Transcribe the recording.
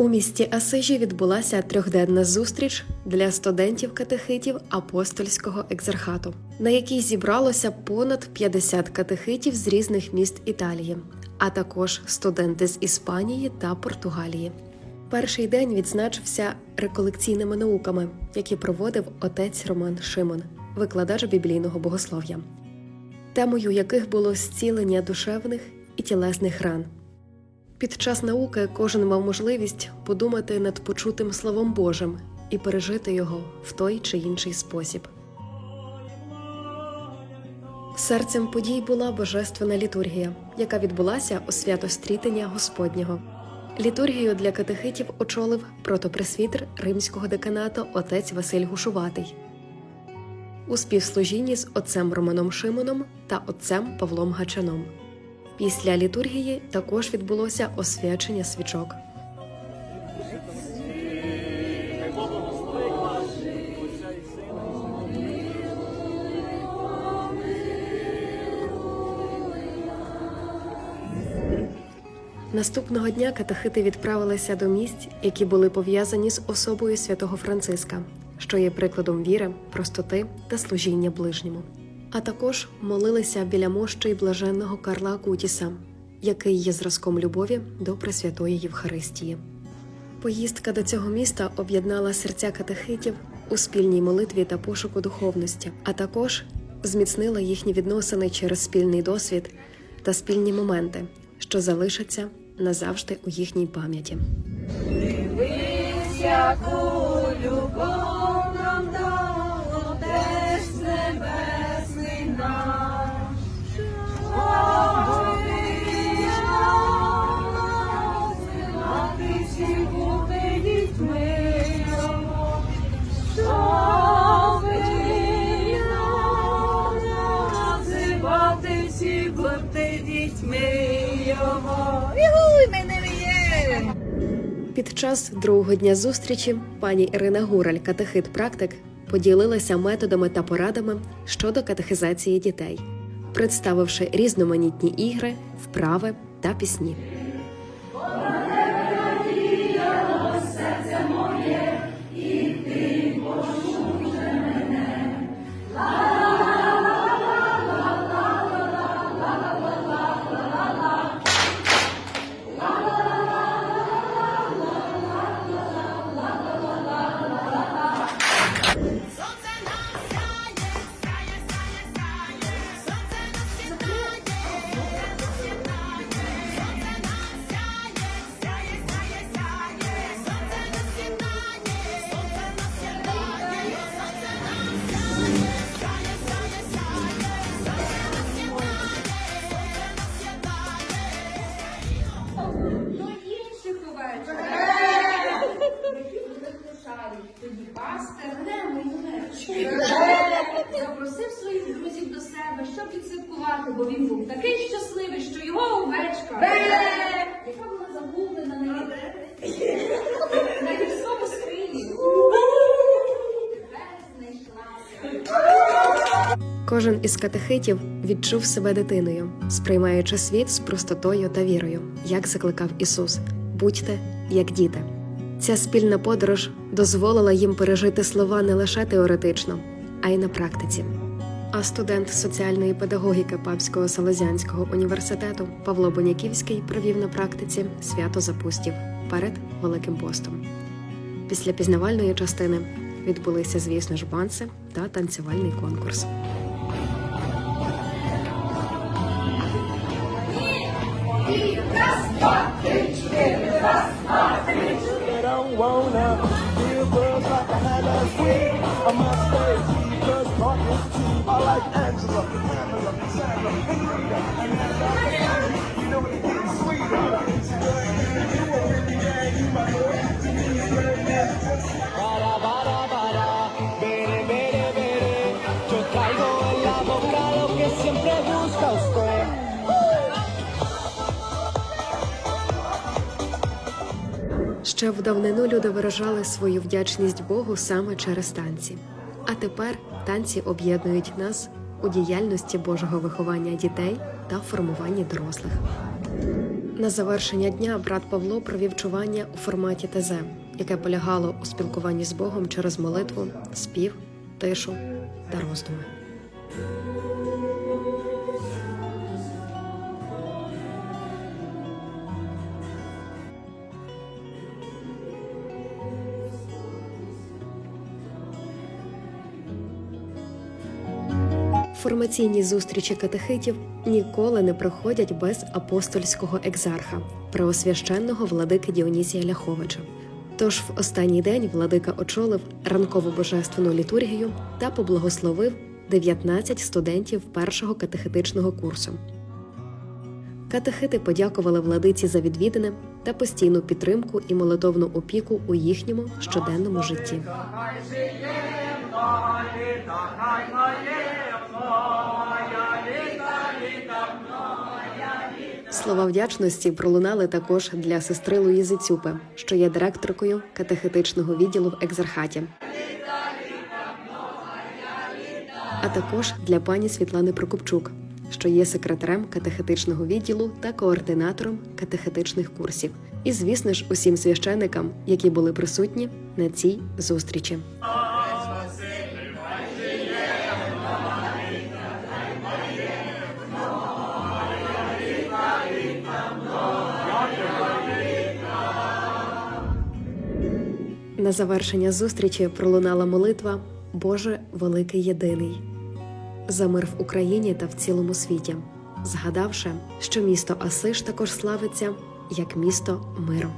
У місті Асижі відбулася трьохденна зустріч для студентів-катехитів апостольського екзархату, на якій зібралося понад 50 катехитів з різних міст Італії, а також студенти з Іспанії та Португалії. Перший день відзначився реколекційними науками, які проводив отець Роман Шимон, викладач біблійного богослов'я, темою яких було зцілення душевних і тілесних ран. Під час науки кожен мав можливість подумати над почутим Словом Божим і пережити його в той чи інший спосіб. Серцем подій була божественна літургія, яка відбулася у свято стрітення Господнього. Літургію для катехитів очолив протопресвітер римського деканату отець Василь Гушуватий у співслужінні з отцем Романом Шимоном та отцем Павлом Гачаном. Після літургії також відбулося освячення свічок. Наступного дня катехити відправилися до місць, які були пов'язані з особою святого Франциска, що є прикладом віри, простоти та служіння ближньому. А також молилися біля мощі блаженного Карла Кутіса, який є зразком любові до Пресвятої Євхаристії. Поїздка до цього міста об'єднала серця катехитів у спільній молитві та пошуку духовності, а також зміцнила їхні відносини через спільний досвід та спільні моменти, що залишаться назавжди у їхній пам'яті. Любов Під час другого дня зустрічі пані Ірина Гураль, катехит-практик, поділилася методами та порадами щодо катехизації дітей, представивши різноманітні ігри, вправи та пісні. Пастир запросив своїх друзів до себе, щоб відсвяткувати, бо він був такий щасливий, що його овечка, яка була загублена на на гірському знайшлася. Кожен із катехитів відчув себе дитиною, сприймаючи світ з простотою та вірою, як закликав Ісус: будьте як діти. Ця спільна подорож дозволила їм пережити слова не лише теоретично, а й на практиці. А студент соціальної педагогіки Папського Салезіанського університету Павло Боняківський провів на практиці свято запустів перед Великим постом. Після пізнавальної частини відбулися, звісно ж, банси та танцювальний конкурс. I don't wanna feel buzz like I had last week? I must stay tea, cause Mark is tea. I like Angela, Pamela, Sandra, and Rita. And as I get you know it gets sweeter. Ще в давнину люди виражали свою вдячність Богу саме через танці. А тепер танці об'єднують нас у діяльності Божого виховання дітей та формуванні дорослих. На завершення дня брат Павло провів чування у форматі ТЗ, яке полягало у спілкуванні з Богом через молитву, спів, тишу та роздуми. Формаційні зустрічі катехитів ніколи не проходять без апостольського екзарха, преосвященного владики Діонісія Ляховича. Тож в останній день владика очолив ранкову божественну літургію та поблагословив 19 студентів першого катехетичного курсу. Катехити подякували владиці за відвідини та постійну підтримку і молитовну опіку у їхньому щоденному житті. Слова вдячності пролунали також для сестри Луїзи Цюпи, що є директоркою катехетичного відділу в екзархаті. А також для пані Світлани Прокопчук, що є секретарем катехетичного відділу та координатором катехетичних курсів. І, звісно ж, усім священикам, які були присутні на цій зустрічі. На завершення зустрічі пролунала молитва Боже великий єдиний за мир в Україні та в цілому світі, згадавши, що місто Асиш також славиться як місто миру.